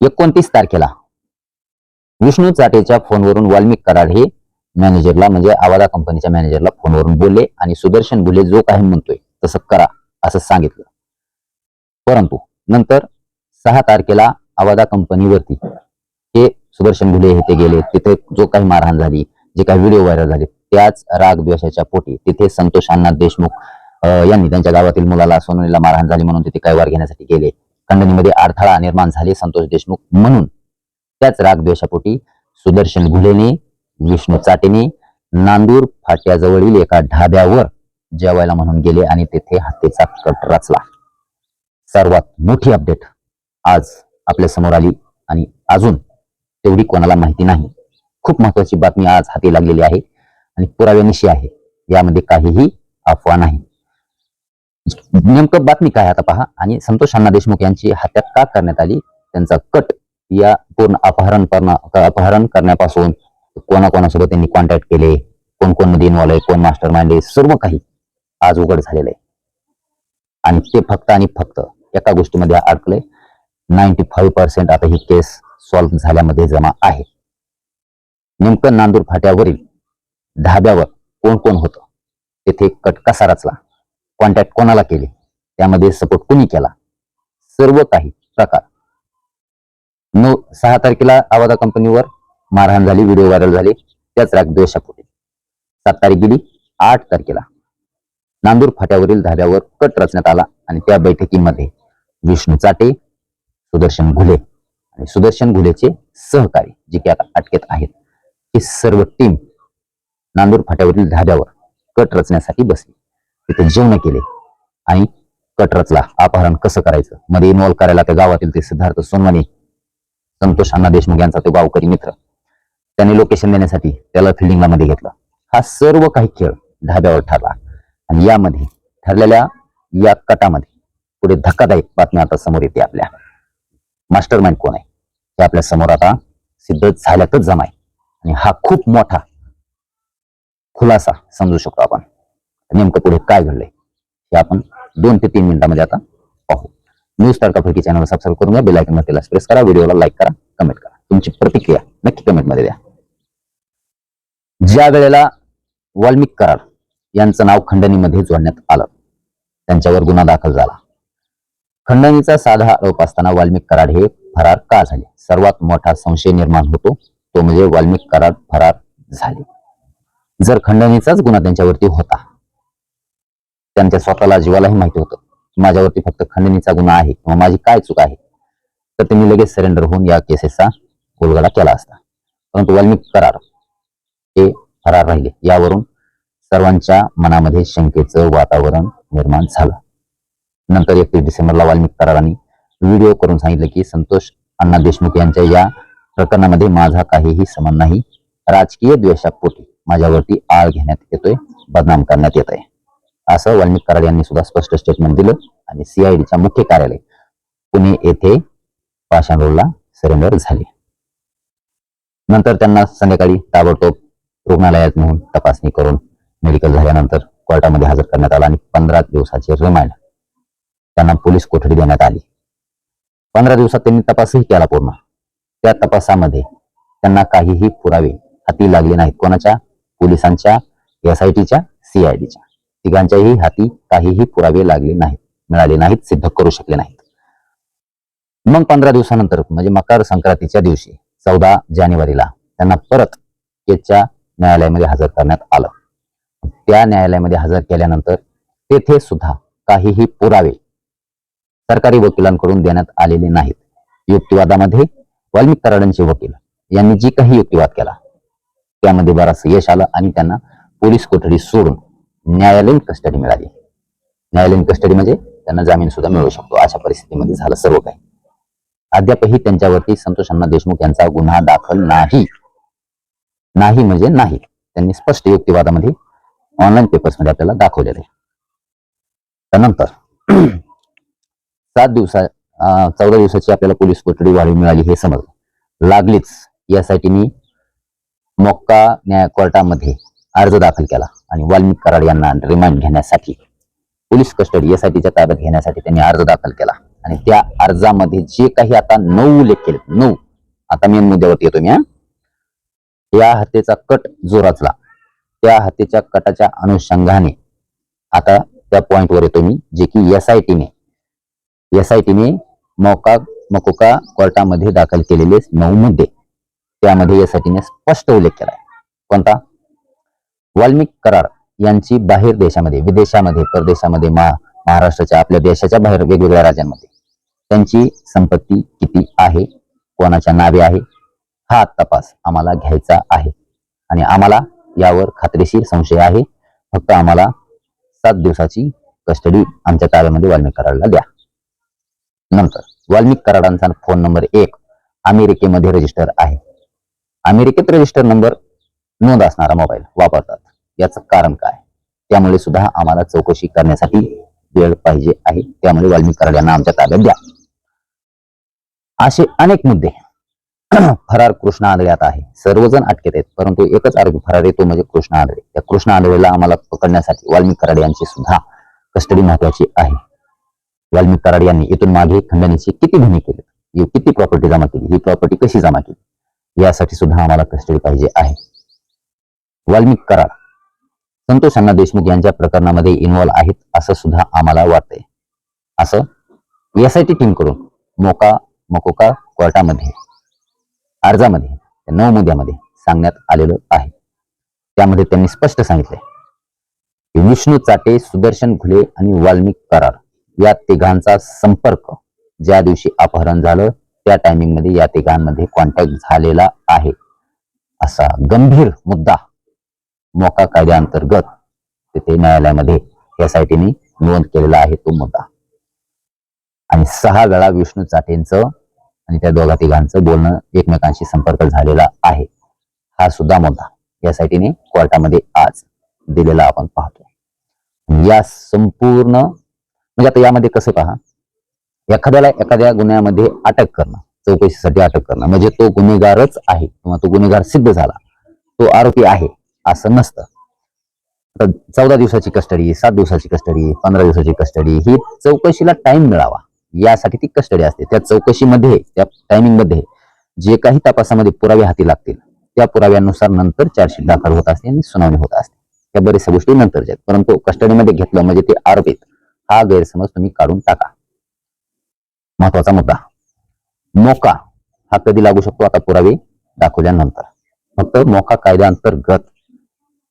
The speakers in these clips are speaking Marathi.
एकोणतीस तारखेला. विष्णू चाटेच्या फोनवरून वाल्मिक कराड हे मॅनेजरला म्हणजे आवादा कंपनीच्या मॅनेजरला फोनवरून बोलले आणि सुदर्शन बुले जो काही म्हणतोय तसं करा असं सांगितलं. परंतु नंतर सहा तारखेला आवादा कंपनीवरती हे सुदर्शन बुले हे ते गेले. तिथे जो काही मारहाण झाली जे काही व्हिडिओ व्हायरल झाले त्याच राग द्वेषाच्या पोटी तिथे संतोष अण्णा देशमुख यांनी त्यांच्या गावातील मुलाला सोनवणीला मारहाण झाली म्हणून तिथे काही वार घेण्यासाठी गेले. खंडणीमध्ये अडथळा निर्माण झाले संतोष देशमुख म्हणून. त्याच राग द्वेषापोटी सुदर्शन घुलेने विष्णू चाटेने नांदूर फाट्याजवळील एका ढाब्यावर जेवायला म्हणून गेले आणि तेथे हत्येचा कट रचला. सर्वात मोठी अपडेट आज आपल्यासमोर आली आणि अजून तेवढी कोणाला माहिती नाही. खूप महत्वाची बातमी आज हाती लागलेली आहे आणि पुराव्यानिशी आहे. यामध्ये काहीही अफवा नाही. नेमकं बातमी काय आता पहा. आणि संतोष अण्णा देशमुख यांची हत्या का करण्यात आली? त्यांचा कट या पूर्ण अपहरण करणं अपहरण करण्यापासून कोणाकोणासोबत त्यांनी कॉन्टॅक्ट केले? कोण कोणमध्ये इन्व्हॉल्व आहे? कोण मास्टर माइंड आहे? सर्व काही आज उघड झालेलं आहे. आणि ते फक्त आणि फक्त एका गोष्टीमध्ये अडकले. नाईन्टी फाईव्ह पर्सेंट आता ही केस सॉल्व्ह झाल्यामध्ये जमा आहे. नेमकं नांदूर फाट्यावरील ढाब्यावर कोण कोण होतं? तेथे कट कसा रचला? कॉन्टॅक्ट कोणाला केले? त्यामध्ये सपोर्ट कोणी केला? सर्व काही प्रकार. नऊ सहा तारखेला आवादा कंपनीवर मारहाण झाली व्हिडिओ व्हायरल झाले. त्याच राग द्वेषापोटी सात तारीख गेली आठ तारखेला नांदूर फाट्यावरील धाब्यावर कट रचण्यात आला आणि त्या बैठकीमध्ये विष्णू चाटे सुदर्शन घुले आणि सुदर्शन घुलेचे सहकारी जे की आता अटकेत आहेत ही सर्व टीम नांदूर फाट्यावरील धाब्यावर कट रचण्यासाठी बसली. तिथे जेवण केले. आणि कट रचला अपहरण कसं करायचं? मध्ये इन्व्हॉल्व करायला त्या गावातील ते सिद्धार्थ सोनवानी संतोष अण्णा देशमुख यांचा तो गावकरी मित्र. त्यांनी लोकेशन देण्यासाठी त्याला फिल्डिंगला मध्ये घेतलं. हा सर्व काही खेळ ढाब्यावर ठरला. आणि यामध्ये ठरलेल्या या कटामध्ये पुढे धक्कादायक बातमी आता समोर येते आपल्या. मास्टर माइंड कोण आहे? हे आपल्यासमोर आता सिद्ध झाल्यातच जमाय आणि हा खूप मोठा खुलासा समजू शकतो आपण. नेमकं पुढे काय घडलंय हे आपण दोन ते तीन मिनिटांमध्ये आता पाहू. न्यूज तारका चॅनल सबस्क्राईब करून घ्या बेलायकन वर प्रेस करा व्हिडिओला लाईक करा कमेंट करा. तुमची प्रतिक्रिया नक्की कमेंटमध्ये द्या. ज्या वेळेला वाल्मिक करार यांचं नाव खंडणीमध्ये जोडण्यात आलं त्यांच्यावर गुन्हा दाखल झाला. खंडणीचा साधा आरोप असताना वाल्मिक कराड हे फरार का झाले? सर्वात मोठा संशय निर्माण होतो तो म्हणजे वाल्मिक कराड फरार झाले. जर खंडणीचाच गुन्हा त्यांच्यावरती होता त्यांच्या स्वतःला जीवालाही माहिती होतं. की माझ्यावरती फक्त खंडणीचा गुन्हा आहे किंवा माझी काय चूक आहे तर त्यांनी लगेच सरेंडर होऊन या केसेसचा उलगडा केला असता. परंतु वाल्मिक करार हे फरार राहिले. यावरून सर्वांच्या मनामध्ये शंकेचं वातावरण निर्माण झालं. नंतर एकतीस डिसेंबरला वाल्मिक करारांनी व्हिडिओ करून सांगितलं की संतोष अण्णा देशमुख यांच्या या प्रकरणामध्ये माझा काहीही संबंध नाही. राजकीय द्वेषापोटी माझ्यावरती आळ घेण्यात येतोय बदनाम करण्यात येत आहे असं वाल्मिक कराड यांनी सुद्धा स्पष्ट स्टेटमेंट दिलं. आणि सीआयडीच्या मुख्य कार्यालय पुणे येथे पाषाण रोडला सरेंडर झाले. नंतर त्यांना संध्याकाळी ताबडतोब रुग्णालयात नेऊन तपासणी करून मेडिकल झाल्यानंतर कोर्टामध्ये हजर करण्यात आला आणि पंधरा दिवसाचे रिमांड त्यांना पोलीस कोठडी देण्यात आली. पंधरा दिवसात त्यांनी तपासही केला पूर्ण. त्या तपासामध्ये त्यांना काहीही पुरावे हाती लागले नाहीत. कोणाच्या? पोलिसांच्या एस आय सीआयडीच्या तिघांच्याही हाती काहीही पुरावे लागले नाहीत मिळाले नाहीत सिद्ध करू शकले नाहीत. मग पंधरा दिवसानंतर म्हणजे मकर संक्रांतीच्या दिवशी चौदा जानेवारीला त्यांना परत केजच्या न्यायालयामध्ये हजर करण्यात आलं. त्या न्यायालयामध्ये हजर केल्यानंतर तेथे सुद्धा काहीही पुरावे सरकारी वकिलांकडून देण्यात आलेले नाहीत. युक्तिवादामध्ये वाल्मिक कराडांचे वकील यांनी जी काही युक्तिवाद केला त्यामध्ये बराच यश आलं आणि त्यांना पोलीस कोठडी सोडून न्यायालयीन कस्टडी मिळाली. न्यायालयीन कस्टडी म्हणजे त्यांना जामीन सुद्धा मिळू शकतो. अशा परिस्थितीमध्ये झालं सर्व काही. अद्यापही त्यांच्यावरती संतोष अण्णा देशमुख यांचा गुन्हा दाखल नाही. नाही म्हणजे नाही. त्यांनी स्पष्ट युक्तिवादामध्ये ऑनलाईन पेपर्समध्ये आपल्याला दाखवलेलं. आहे त्यानंतर सात दिवसा अं, चौदा दिवसाची आपल्याला पोलीस कोठडी वाढीव मिळाली हे समजलं. लागलीच. यासाठी मी मोक्का न्याय कोर्टामध्ये अर्ज दाखल केला आणि वाल्मिक कराड यांना रिमांड घेण्यासाठी पोलीस कस्टडी यासाठीच्या ताब्यात घेण्यासाठी त्यांनी अर्ज दाखल केला. आणि त्या अर्जामध्ये जे काही आता नऊ उल्लेख केले नऊ. आता मेन मुद्द्यावरती येतो मी या हत्येचा कट जो रचला त्या हत्येच्या कटाच्या अनुषंगाने आता त्या पॉइंटवर येतो मी जे की एस आय टीने एस आय टीने मौका मकोका कोर्टामध्ये दाखल केलेले नऊ मुद्दे. त्यामध्ये एस आय टीने स्पष्ट उल्लेख केला कोणता? वाल्मिक करार यांची बाहेर देशामध्ये विदेशामध्ये परदेशामध्ये मा महाराष्ट्राच्या आपल्या देशाच्या बाहेर वेगवेगळ्या राज्यांमध्ये. त्यांची संपत्ती किती आहे? कोणाच्या नावे आहे? हा तपास आम्हाला घ्यायचा आहे. आणि आम्हाला यावर खात्रीशीर संशय आहे. फक्त आम्हाला सात दिवसाची कस्टडी आमच्या ताब्यामध्ये वाल्मिक करारला द्या. नंतर वाल्मिक करारांचा फोन नंबर एक अमेरिकेमध्ये रजिस्टर आहे. अमेरिकेत रजिस्टर नंबर नोंद असणारा मोबाईल वापरतात. याचं कारण काय? त्यामुळे सुद्धा आम्हाला चौकशी करण्यासाठी वेळ पाहिजे आहे. त्यामुळे वाल्मिक कराड्यांना आमच्या ताब्यात द्या. असे अनेक मुद्दे फरार कृष्ण आंधळ्यात आहे. सर्वजण अटकेत आहेत परंतु एकच आरोपी फरार येतो म्हणजे कृष्ण आंधळे. त्या कृष्ण आंधळेला आम्हाला पकडण्यासाठी वाल्मिक कराड यांची सुद्धा कस्टडी महत्वाची आहे. वाल्मिक कराड यांनी इथून मागे खंडणीची किती गुन्हे केले किती प्रॉपर्टी जमा केली? ही प्रॉपर्टी कशी जमा केली? यासाठी सुद्धा आम्हाला कस्टडी पाहिजे आहे. वाल्मिक करार संतोष अण्णा देशमुख यांच्या प्रकरणामध्ये इन्व्हॉल्व आहेत असं सुद्धा आम्हाला वाटतंय. असं एस आय टी टीमकडून मोका मकोका कोर्टामध्ये अर्जामध्ये नऊ मुद्द्यामध्ये सांगण्यात आलेलं आहे. त्यामध्ये त्यांनी स्पष्ट सांगितलंय. की विष्णू चाटे सुदर्शन घुले आणि वाल्मिक करार या तिघांचा संपर्क ज्या दिवशी अपहरण झालं त्या टायमिंगमध्ये या तिघांमध्ये कॉन्टॅक्ट झालेला आहे. असा गंभीर मुद्दा मोका कायद्याअंतर्गत तिथे न्यायालयामध्ये एसआयटीने नोंद केलेला आहे तो मुद्दा. आणि सहा वेळा विष्णू चाटेंचं आणि त्या दोघा तिघांचं बोलणं एकमेकांशी संपर्क झालेला आहे. हा सुद्धा मुद्दा एसआयटीने कोर्टामध्ये आज दिलेला आपण पाहतो या संपूर्ण म्हणजे आता यामध्ये कसं पहा एखाद्याला एखाद्या गुन्ह्यामध्ये अटक करणं चौकशीसाठी अटक करणं म्हणजे तो गुन्हेगारच आहे किंवा तो गुन्हेगार सिद्ध झाला तो आरोपी आहे असं नसतं. चौदा दिवसाची कस्टडी सात दिवसाची कस्टडी पंधरा दिवसाची कस्टडी ही चौकशीला टाइम मिळावा. यासाठी ती कस्टडी असते. त्या चौकशीमध्ये त्या टायमिंगमध्ये जे काही तपासामध्ये पुरावे हाती लागतील त्या पुराव्यानुसार नंतर चार्जशीट दाखल होत असते आणि सुनावणी होत असते. त्या बऱ्याचशा गोष्टी नंतरच्या आहेत. परंतु कस्टडीमध्ये घेतलं म्हणजे ते आरोपीत हा गैरसमज तुम्ही काढून टाका. महत्त्वाचा मुद्दा. मोका हा कधी लागू शकतो? आता पुरावे दाखवल्यानंतर. फक्त मोका कायद्याअंतर्गत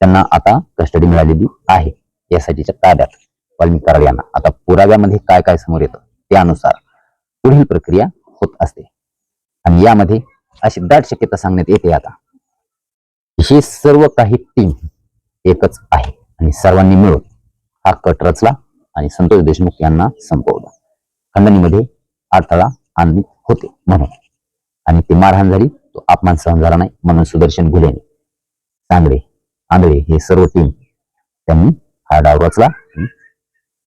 त्यांना आता कस्टडी मिळालेली आहे. यासाठीच्या ताब्यात वाल्मिक कराड यांना आता पुराव्यामध्ये काय काय समोर येतं त्यानुसार पुढील प्रक्रिया होत असते. आणि यामध्ये अशी दाट शक्यता सांगण्यात येते आता. ही सर्व काही टीम एकच आहे. आणि सर्वांनी मिळून हा कट रचला आणि संतोष देशमुख यांना संपवलं. खंडणीमध्ये अडथळा आणली होते म्हणून. आणि ती मारहाण झाली तो अपमान सहन झाला नाही म्हणून सुदर्शन घुलेने. सांगडे आंधळे हे सर्व टीम त्यांनी हा डाव रचला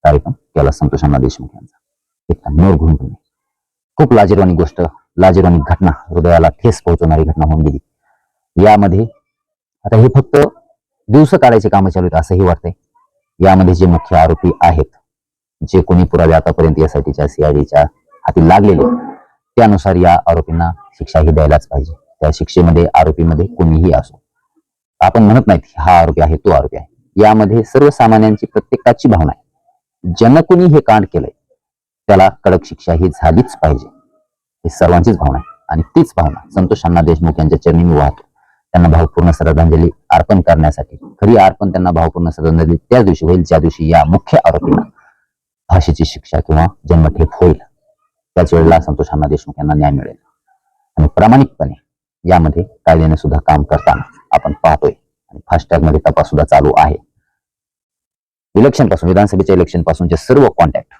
कार्यक्रम केला संतोष अण्णा देशमुख यांचा. नोर घेऊन तुम्ही. खूप लाजीरवाणी गोष्ट लाजीरवाणी घटना हृदयाला ठेस पोहोचवणारी घटना होऊन गेली. यामध्ये आता हे फक्त दिवस काढायचे कामं चालू आहेत असंही वाटतंय. यामध्ये जे मुख्य आरोपी आहेत जे कोणी पुरावे आतापर्यंत यासाठीच्या सीआयडीच्या हाती लागलेले त्यानुसार या आरोपींना शिक्षाही द्यायलाच पाहिजे. त्या शिक्षेमध्ये आरोपीमध्ये कोणीही असो. आपण म्हणत नाहीत हा आरोपी आहे तो आरोपी आहे. यामध्ये सर्वसामान्यांची प्रत्येकाची भावना आहे. ज्यांना कोणी हे कांड केलंय त्याला कडक शिक्षा ही झालीच पाहिजे. ही सर्वांचीच भावना आहे आणि तीच भावना संतोष अण्णा देशमुख यांच्या चरणी मी वाहतो. त्यांना भावपूर्ण श्रद्धांजली अर्पण करण्यासाठी खरी अर्पण त्यांना भावपूर्ण श्रद्धांजली त्याच दिवशी होईल ज्या दिवशी या मुख्य आरोपींना फाशीची शिक्षा किंवा जन्मठेप होईल. त्याच वेळेला संतोष अण्णा देशमुख यांना न्याय मिळेल. आणि प्रामाणिकपणे यामध्ये कायद्याने सुद्धा काम करताना आपण पाहतोय. आणि फास्टॅगमध्ये तपास सुद्धा चालू आहे. इलेक्शनपासून विधानसभेच्या इलेक्शन पासूनचे सर्व कॉन्टॅक्ट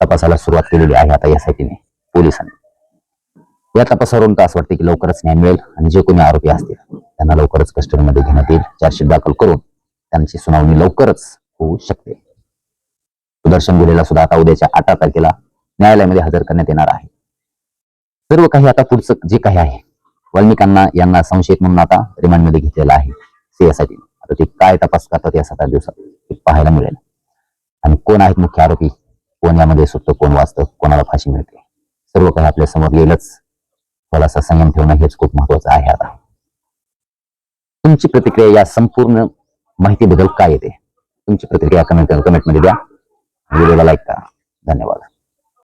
तपासाला सुरुवात केलेली आहे आता यासाठीने पोलिसांनी. या तपासावरून तर असं वाटतं की लवकरच न्याय मिळेल आणि जे कोणी आरोपी असतील त्यांना लवकरच कस्टडीमध्ये घेण्यात येईल. चार्जशीट दाखल करून त्यांची सुनावणी लवकरच होऊ शकते. सुदर्शन गुलेला सुद्धा आता उद्याच्या अठरा तारखेला न्यायालयामध्ये हजर करण्यात येणार आहे. सर्व काही आता पुढचं जे काही आहे वाल्मिकांना यांना संशयित म्हणून आता रिमांडमध्ये घेतलेलं आहे. सीएसआयटी आता ते काय तपास करतात या सात दिवसात? ते पाहायला मिळेल. आणि कोण आहेत मुख्य आरोपी? कोण यामध्ये सुटतं कोण वाचतं कोणाला फाशी मिळते? सर्व काही आपल्यासमोर येईलच थोडासा संयम ठेवणं हेच खूप महत्वाचं आहे आता. तुमची प्रतिक्रिया या संपूर्ण माहितीबद्दल काय येते? तुमची प्रतिक्रिया कमेंट कमेंटमध्ये द्या. व्हिडिओला लाईक करा. धन्यवाद.